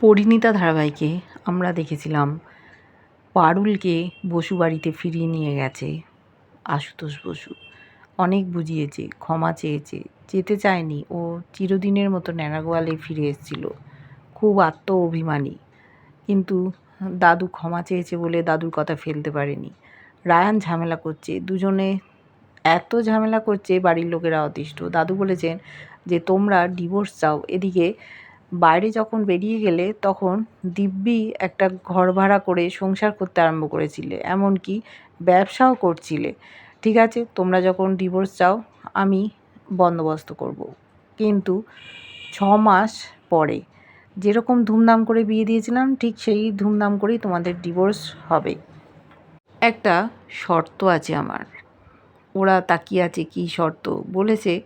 পরিণীতা ধারাবাহিকে আমরা দেখেছিলাম পারুলকে বসু বাড়িতে ফিরিয়ে নিয়ে গেছে আশুতোষ বসু। অনেক বুঝিয়েছে, ক্ষমা চেয়েছে, যেতে চায়নি। ও চিরদিনের মতো ন্যাড়াগোয়ালে ফিরে এসেছিল। খুব আত্ম অভিমানী কিন্তু দাদু ক্ষমা চেয়েছে বলে দাদুর কথা ফেলতে পারেনি। রায়ান ঝামেলা করছে, দুজনে এত ঝামেলা করছে বাড়ির লোকেরা অতিষ্ঠ। দাদু বলেছেন যে, তোমরা ডিভোর্স চাও, এদিকে বাইরে যখন বেরিয়ে গেলে তখন দিব্যি একটা ঘর ভাড়া করে সংসার করতে আরম্ভ করেছিলে, এমনকি ব্যবসাও করছিলে। ঠিক আছে, তোমরা যখন ডিভোর্স চাও, আমি বন্দোবস্ত করব। কিন্তু ছ মাস পরে যেরকম ধুমধাম করে বিয়ে দিয়েছিলাম, ঠিক সেই ধুমধাম করেই তোমাদের ডিভোর্স হবে। একটা শর্ত আছে আমার। ওরা তাকিয়ে আছে কী শর্ত? বলেছে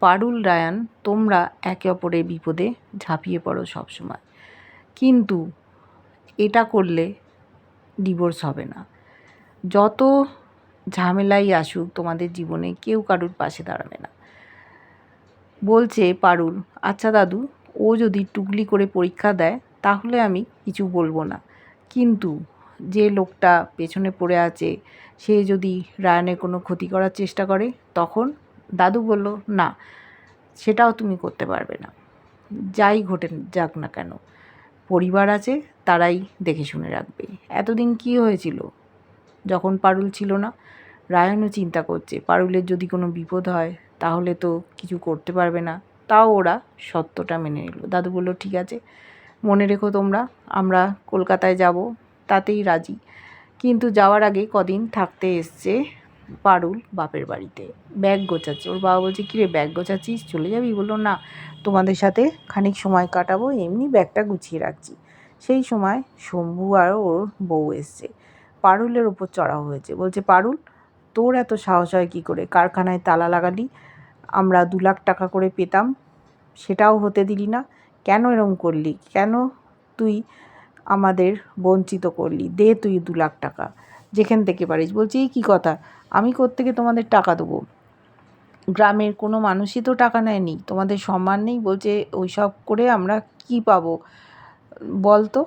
পারুল, রায়ান, তোমরা একে অপরের বিপদে ঝাঁপিয়ে পড়ো সবসময়। কিন্তু এটা করলে ডিভোর্স হবে না। যত ঝামেলাই আসুক, তোমাদের জীবনে কেউ কারুর পাশে দাঁড়াবে না। বলছে পারুল আচ্ছা দাদু, ও যদি টুকলি করে পরীক্ষা দেয়, তাহলে আমি কিছু বলব না। কিন্তু যে লোকটা পেছনে পড়ে আছে, সে যদি রায়ানের কোনো ক্ষতি করার চেষ্টা করে, তখন দাদু বলল, না, সেটাও তুমি করতে পারবে না। যাই ঘটে যাক না কেন, পরিবার আছে, তারাই দেখে শুনে রাখবে। এতদিন কি হয়েছিল? যখন পারুল ছিল না, রায়নও চিন্তা করছে, পারুলের যদি কোনো বিপদ হয়, তাহলে তো কিছু করতে পারবে না। তাও ওরা সত্যটা মেনে নিল। দাদু বলল, ঠিক আছে, মনে রেখো তোমরা, আমরা কলকাতায় যাব, তাতেই রাজি। কিন্তু যাওয়ার আগে কদিন থাকতে এসছে পারুল বাপের বাড়িতে। ব্যাগ গোছাচ্ছে। ওর বাবা বলছে, কিরে, ব্যাগ গোছাচ্ছিস? চলে যাবি? বলল, না, তোমাদের সাথে খানিক সময় কাটাবো, এমনি ব্যাগটা গুছিয়ে রাখছি। সেই সময় শম্ভু আর ওর বউ এসছে। পারুলের ওপর চড়াও হয়েছে। বলছে, পারুল, তোর এত সাহস হয় কী করে? কারখানায় তালা লাগালি, আমরা দু লাখ টাকা করে পেতাম, সেটাও হতে দিলি না। কেন এরম করলি? কেন তুই আমাদের বঞ্চিত করলি? দে তুই দু লাখ টাকা। যেখান থেকে পারিস। বলছি, এই কী কথা? আমি কোত্থেকে তোমাদের টাকা দেবো? গ্রামের কোনো মানুষই তো টাকা নেয়নি। তোমাদের সম্মান নেই? বলছে ওই সব করে আমরা কি পাবো? বল তো।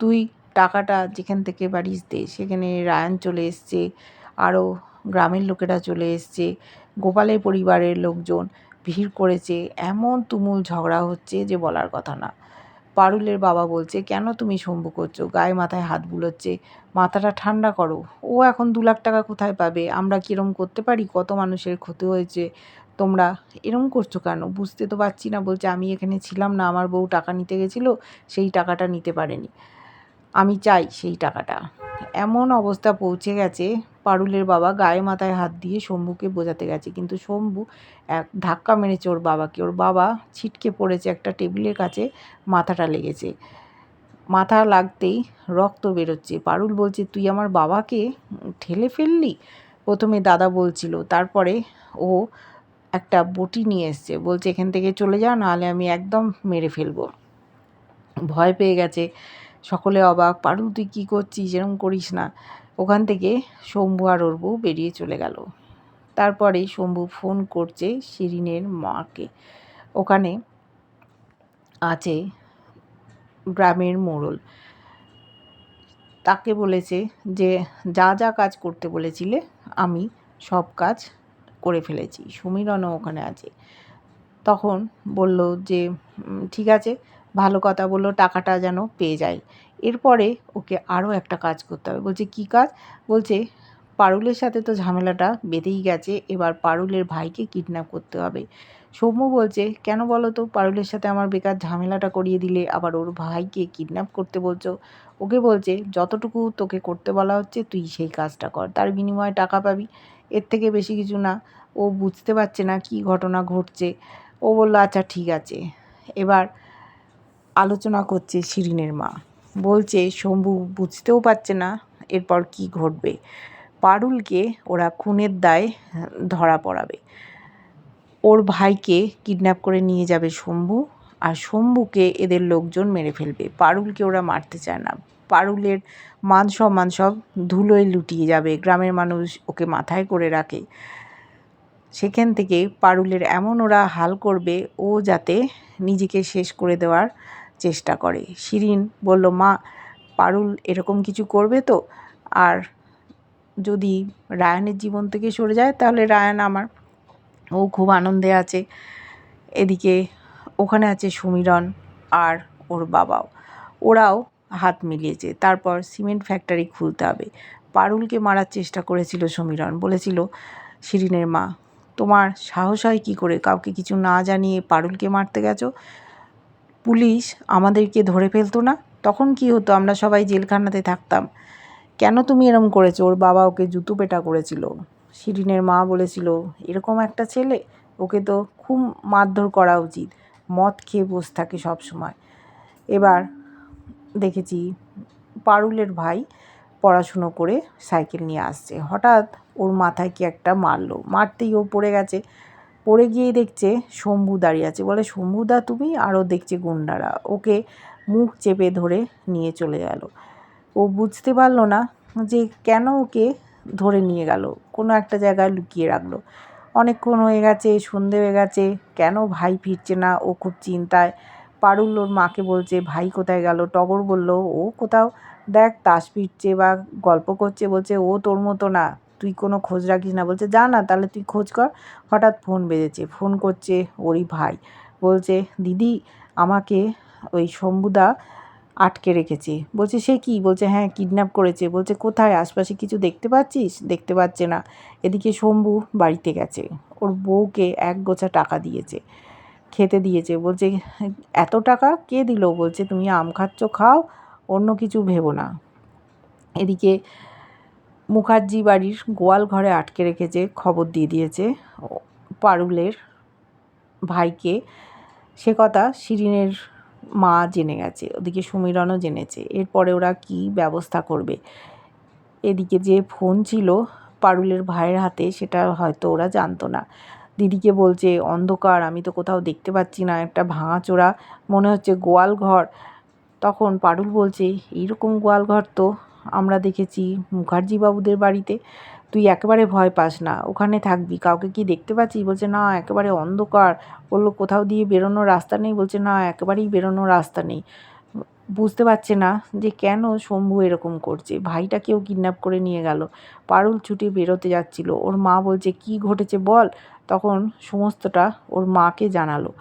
তুই টাকাটা যেখান থেকে পারিস দে। সেখানে রায়ান চলে এসছে। আরও গ্রামের লোকেরা চলে এসছে। গোপালের পরিবারের লোকজন ভিড় করেছে। এমন তুমুল ঝগড়া হচ্ছে যে বলার কথা না। পারুলের বাবা বলছে, কেন তুমি শম্ভু করছ? গায়ে মাথায় হাত বুলোচ্ছে, মাথাটা ঠান্ডা করো। ও এখন দু লাখ টাকা কোথায় পাবে? আমরা কীরম করতে পারি? কত মানুষের ক্ষতি হয়েছে? তোমরা এরম করছ কেন? বুঝতে তো পারছি না। বলছে, আমি এখানে ছিলাম না, আমার বউ টাকা নিতে গেছিল, সেই টাকাটা নিতে পারেনি। আমি চাই সেই টাকাটা। এমন অবস্থা পৌঁছে গেছে পারুলের বাবা গায়ে মাথায় হাত দিয়ে শম্ভুকে বোঝাতে গেছে। কিন্তু শম্ভু এক ধাক্কা মেরেছে ওর বাবাকে। ওর বাবা ছিটকে পড়েছে একটা টেবিলের কাছে, মাথাটা লেগেছে। মাথা লাগতেই রক্ত বেরোচ্ছে। পারুল বলছে, তুই আমার বাবাকে ঠেলে ফেললি? প্রথমে দাদা বলছিল। তারপরে ও একটা বটি নিয়ে এসছে। বলছে, এখান থেকে চলে যা, নাহলে আমি একদম মেরে ফেলব। ভয় পেয়ে গেছে। সকলে অবাক। পারুল, তুই কী করছিস? এরম করিস না। ওখান থেকে শম্ভু আর ওর বউ বেরিয়ে চলে গেল। তারপরে শম্ভু ফোন করছে শিরিনের মাকে। ওখানে আছে গ্রামের মোড়ল। তাকে বলেছে যে, যা যা কাজ করতে বলেছিলে, আমি সব কাজ করে ফেলেছি। সমীরণও ওখানে আছে। তখন বলল যে ঠিক আছে ভালো কথা বলল, টাকাটা যেন পেয়ে যায়। এরপরে ওকে আরও একটা কাজ করতে হবে। বলছে, কী কাজ? বলছে, পারুলের সাথে তো ঝামেলাটা বেঁধেই গেছে, এবার পারুলের ভাইকে কিডন্যাপ করতে হবে। সৌম্য বলছে, কেন বলো তো, পারুলের সাথে আমার বেকার ঝামেলাটা করিয়ে দিলে আবার ওর ভাইকে কিডন্যাপ করতে বলছো? ওকে বলছে, যতটুকু তোকে করতে বলা হচ্ছে, তুই সেই কাজটা কর। তার বিনিময়ে টাকা পাবি। এর থেকে বেশি কিছু না। ও বুঝতে পারছে না কি ঘটনা ঘটছে। ও বলল আচ্ছা ঠিক আছে। এবার আলোচনা করছে শিরিনের মা। বলছে, শম্ভু বুঝতেও পারছে না এরপর কি ঘটবে। পারুলকে ওরা খুনের দায় ধরা পড়াবে। ওর ভাইকে কিডন্যাপ করে নিয়ে যাবে শম্ভু আর শম্ভুকে এদের লোকজন মেরে ফেলবে। পারুলকে ওরা মারতে চায় না। পারুলের মান সম্মান সব ধুলোয় লুটিয়ে যাবে। গ্রামের মানুষ ওকে মাথায় করে রাখে। সেখান থেকে পারুলের এমন ওরা হাল করবে ও যাতে নিজেকে শেষ করে দেওয়ার চেষ্টা করে। শিরিন বলল, মা, পারুল এরকম কিছু করবে তো? আর যদি রায়ানের জীবন থেকে সরে যায়, তাহলে রায়ান আমার, ও খুব আনন্দে আছে। এদিকে ওখানে আছে সমীরণ আর ওর বাবাও। ওরাও হাত মিলিয়েছে। তারপর সিমেন্ট ফ্যাক্টরি খুলতে হবে। পারুলকে মারার চেষ্টা করেছিল সমীরণ বলেছিল, শিরিনের মা, তোমার সাহস হয় কী করে? কাউকে কিছু না জানিয়ে পারুলকে মারতে গেছো? পুলিশ আমাদেরকে ধরে ফেলতো না? তখন কি হতো? আমরা সবাই জেলখানাতে থাকতাম। কেন তুমি এরম করেছ? ওর বাবা ওকে জুতো পেটা করেছিল। শিরিনের মা বলেছিল, এরকম একটা ছেলে, ওকে তো খুব মারধর করা উচিত। মদ খেয়ে বসে থাকে সব সময় এবার দেখেছি পারুলের ভাই পড়াশুনো করে সাইকেল নিয়ে আসছে। হঠাৎ ওর মাথায় কি একটা মারলো? মারতেই ও পড়ে গেছে। পড়ে গিয়েই দেখছে শম্ভু দাঁড়িয়ে আছে। বলে শম্ভুদা তুমি আরও দেখছে গুন্ডারা। ওকে মুখ চেপে ধরে নিয়ে চলে গেল। ও বুঝতে পারল না যে কেন ওকে ধরে নিয়ে গেল। কোনো একটা জায়গায় লুকিয়ে রাখল। অনেকক্ষণ হয়ে গেছে, সন্ধে হয়ে গেছে। কেন ভাই ফিরছে না? ও খুব চিন্তায়। পারুল ওর মাকে বলছে, ভাই কোথায় গেল? টগর বলল, ও কোথাও, দেখ, তাস ফিরছে বা গল্প করছে। বলছে, ও তোর মতো না। তুই কোনো খোঁজ রাখিস না। বলছে, যা না, তাহলে তুই খোঁজ কর। হঠাৎ ফোন বেজেছে। ফোন করছে ওরই ভাই। বলছে, দিদি, আমাকে ওই শম্ভুদা আটকে রেখেছে। বলছে, সে কি? বলছে হ্যাঁ কিডন্যাপ করেছে। বলছে, কোথায়? আশপাশে কিছু দেখতে পাচ্ছিস? দেখতে পাচ্ছে না। এদিকে শম্ভু বাড়িতে গেছে। ওর বউকে এক গোছা টাকা দিয়েছে, খেতে দিয়েছে। বলছে, এত টাকা কে দিল? বলছে, তুমি আম খাচ্ছ, খাও, অন্য কিছু ভেবো না। এদিকে মুখার্জি বাড়ির গোয়াল ঘরে আটকে রেখেছে, খবর দিয়ে দিয়েছে পারুলের ভাইকে। সে কথা শিরিনের মা জেনে গেছে, ওদিকে সমীরণও জেনেছে। এরপরে ওরা কি ব্যবস্থা করবে? এদিকে যে ফোন ছিল পারুলের ভাইয়ের হাতে, সেটা হয়তো ওরা জানতো না। দিদিকে বলছে, অন্ধকার, আমি তো কোথাও দেখতে পাচ্ছি না, একটা ভাঙাচোরা মনে হচ্ছে গোয়াল ঘর। তখন পারুল বলছে, এইরকম গোয়াল ঘর তো আমরা দেখেছি মুখার্জি বাবুদের বাড়িতে। তুই একেবারে ভয় পাস না, ওখানে থাকবি। কাউকে কি দেখতে পাচ্ছিস? বলছে, না, একেবারে অন্ধকার। বলল, কোথাও দিয়ে বেরোনোর রাস্তা নেই? বলছে, না, একেবারেই বেরোনোর রাস্তা নেই। বুঝতে পারছে না যে কেন শম্ভু এরকম করছে। ভাইটাকেও কিডন্যাপ করে নিয়ে গেল। পারুল ছুটে বেরোতে যাচ্ছিল। ওর মা বলছে, কি ঘটেছে বল? তখন সমস্তটা ওর মাকে জানালো।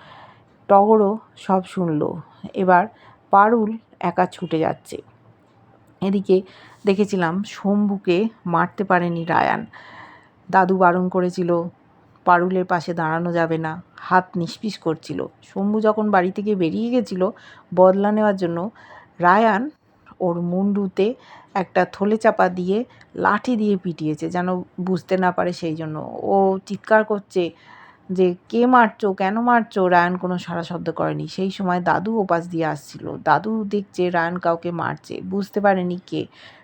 টগরও সব শুনলো। এবার পারুল একা ছুটে যাচ্ছে। এদিকে দেখেছিলাম শম্ভুকে মারতে পারেনি রায়ান। দাদু বারণ করেছিল, পারুলের পাশে দাঁড়ানো যাবে না, হাত নিষ্পিস করছিল। শম্ভু যখন বাড়ি থেকে বেরিয়ে গেছিল বদলা নেওয়ার জন্য, রায়ান ওর মুন্ডুতে একটা থলে চাপা দিয়ে লাঠি দিয়ে পিটিয়েছে, যেন বুঝতে না পারে সেই জন্য। ও চিৎকার করছে যে, কে মারছো? কেন মারছো? রায়ান কোনো সারা শব্দ করেনি। সেই সময় দাদু ওপাশ দিয়ে আসছিল। দাদু দেখছে রায়ান কাউকে মারছে। বুঝতে পারেনি কে।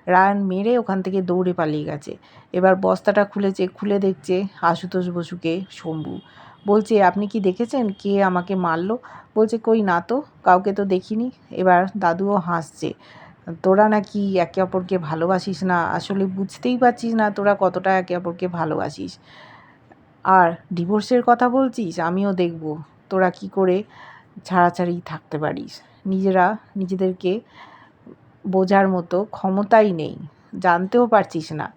রায়ান মেরে ওখান থেকে দৌড়ে পালিয়ে গেছে। এবার বস্তাটা খুলেছে, খুলে দেখছে আশুতোষ বসুকে শম্ভু। বলছে, আপনি কি দেখেছেন কে আমাকে মারলো? বলছে, কই না তো, কাউকে তো দেখিনি। এবার দাদুও হাসছে। তোরা নাকি একে অপরকে ভালোবাসিস না? আসলে বুঝতেই পারছিস না তোরা কতটা একে অপরকে ভালোবাসিস। আর ডিভোর্সের কথা বলছিস, আমিও দেখব। তোরা কি করে ছাড়াছাড়ি থাকতে পারিস? নিজেরা নিজেদেরকে বোঝার মতো ক্ষমতাই নেই। জানতেও পারছিস না।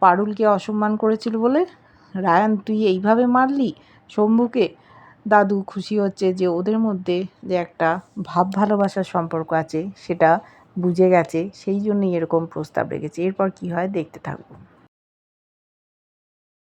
পারুলকে অসম্মান করেছিল বলে? রায়ান, তুই এইভাবে মারলি? শম্ভুকে? দাদু খুশি হচ্ছে যে ওদের মধ্যে যে একটা ভাব ভালোবাসার সম্পর্ক আছে, সেটা বুঝে গেছে। সেই জন্যই এরকম প্রস্তাব রেখেছে। এরপর কি হয় দেখতে থাকব।